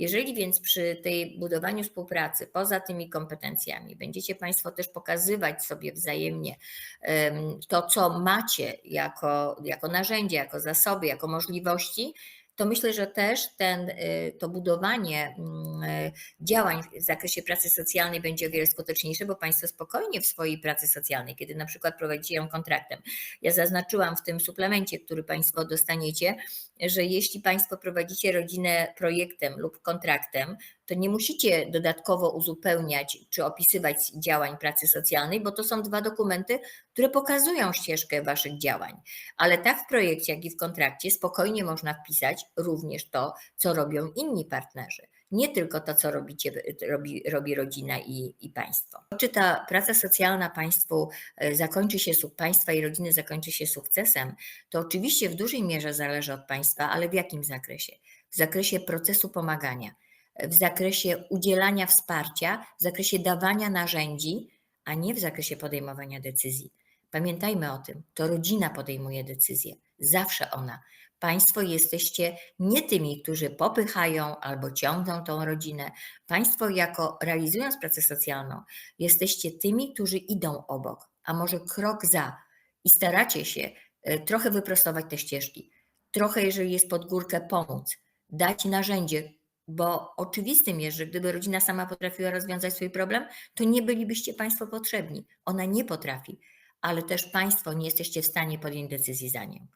Jeżeli więc przy tej budowaniu współpracy, poza tymi kompetencjami, będziecie Państwo też pokazywać sobie wzajemnie em, to, co macie jako, jako narzędzie, jako zasoby, jako możliwości, to myślę, że też ten, y, to budowanie mm, y, działań w zakresie pracy socjalnej będzie o wiele skuteczniejsze, bo Państwo spokojnie w swojej pracy socjalnej, kiedy na przykład prowadzicie ją kontraktem. Ja zaznaczyłam w tym suplemencie, który Państwo dostaniecie, że jeśli Państwo prowadzicie rodzinę projektem lub kontraktem, to nie musicie dodatkowo uzupełniać czy opisywać działań pracy socjalnej, bo to są dwa dokumenty, które pokazują ścieżkę Waszych działań. Ale tak w projekcie, jak i w kontrakcie spokojnie można wpisać również to, co robią inni partnerzy. Nie tylko to, co robicie, robi, robi rodzina i, i państwo. Czy ta praca socjalna państwu e, zakończy się, państwa i rodziny zakończy się sukcesem, to oczywiście w dużej mierze zależy od państwa, ale w jakim zakresie? W zakresie procesu pomagania, w zakresie udzielania wsparcia, w zakresie dawania narzędzi, a nie w zakresie podejmowania decyzji. Pamiętajmy o tym, to rodzina podejmuje decyzje, zawsze ona. Państwo jesteście nie tymi, którzy popychają albo ciągną tą rodzinę. Państwo, jako realizując pracę socjalną, jesteście tymi, którzy idą obok, a może krok za i staracie się e, trochę wyprostować te ścieżki, trochę, jeżeli jest pod górkę, pomóc, dać narzędzie, bo oczywistym jest, że gdyby rodzina sama potrafiła rozwiązać swój problem, to nie bylibyście Państwo potrzebni. Ona nie potrafi, ale też Państwo nie jesteście w stanie podjąć decyzji za nią.